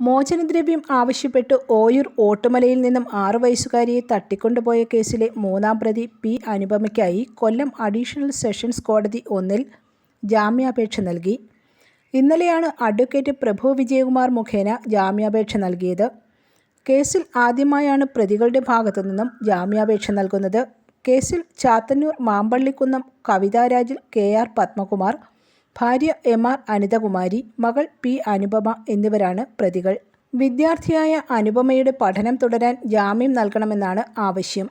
മോചനദ്രവ്യം ആവശ്യപ്പെട്ട് ഓയൂർ ഓട്ടുമലയിൽ നിന്നും ആറു വയസ്സുകാരിയെ തട്ടിക്കൊണ്ടുപോയ കേസിലെ മൂന്നാം പ്രതി പി അനുപമയ്ക്കായി കൊല്ലം അഡീഷണൽ സെഷൻസ് കോടതി ഒന്നിൽ ജാമ്യാപേക്ഷ നൽകി. ഇന്നലെയാണ് അഡ്വക്കേറ്റ് പ്രഭു വിജയകുമാർ മുഖേന ജാമ്യാപേക്ഷ നൽകിയത്. കേസിൽ ആദ്യമായാണ് പ്രതികളുടെ ഭാഗത്തു നിന്നും ജാമ്യാപേക്ഷ നൽകുന്നത്. കേസിൽ ചാത്തന്നൂർ മാമ്പള്ളിക്കുന്നം കവിതാരാജിൽ കെ ആർ പത്മകുമാർ ഭാര്യ എം ആർ അനിതകുമാരി മകൾ പി അനുപമ എന്നിവരാണ് പ്രതികൾ. വിദ്യാർത്ഥിയായ അനുപമയുടെ പഠനം തുടരാൻ ജാമ്യം നൽകണമെന്നാണ് ആവശ്യം.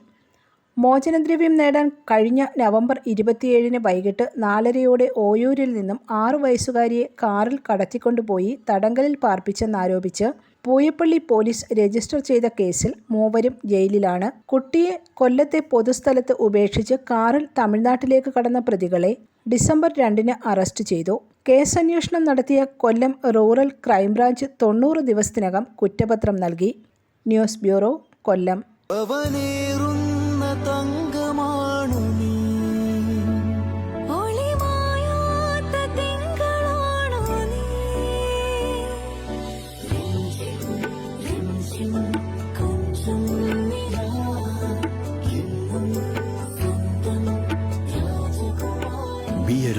മോചനദ്രവ്യം നേടാൻ കഴിഞ്ഞ നവംബർ ഇരുപത്തിയേഴിന് വൈകിട്ട് നാലരയോടെ ഓയൂരിൽ നിന്നും ആറു വയസ്സുകാരിയെ കാറിൽ കടത്തിക്കൊണ്ടുപോയി തടങ്കലിൽ പാർപ്പിച്ചെന്നാരോപിച്ച് പൂയപ്പള്ളി പോലീസ് രജിസ്റ്റർ ചെയ്ത കേസിൽ മൂവരും ജയിലിലാണ്. കുട്ടിയെ കൊല്ലത്തെ പൊതുസ്ഥലത്ത് ഉപേക്ഷിച്ച് കാറിൽ തമിഴ്നാട്ടിലേക്ക് കടന്ന പ്രതികളെ ഡിസംബർ രണ്ടിന് അറസ്റ്റ് ചെയ്തു. കേസന്വേഷണം നടത്തിയ കൊല്ലം റൂറൽ ക്രൈംബ്രാഞ്ച് തൊണ്ണൂറ് ദിവസത്തിനകം കുറ്റപത്രം നൽകി. News bureau Kollam.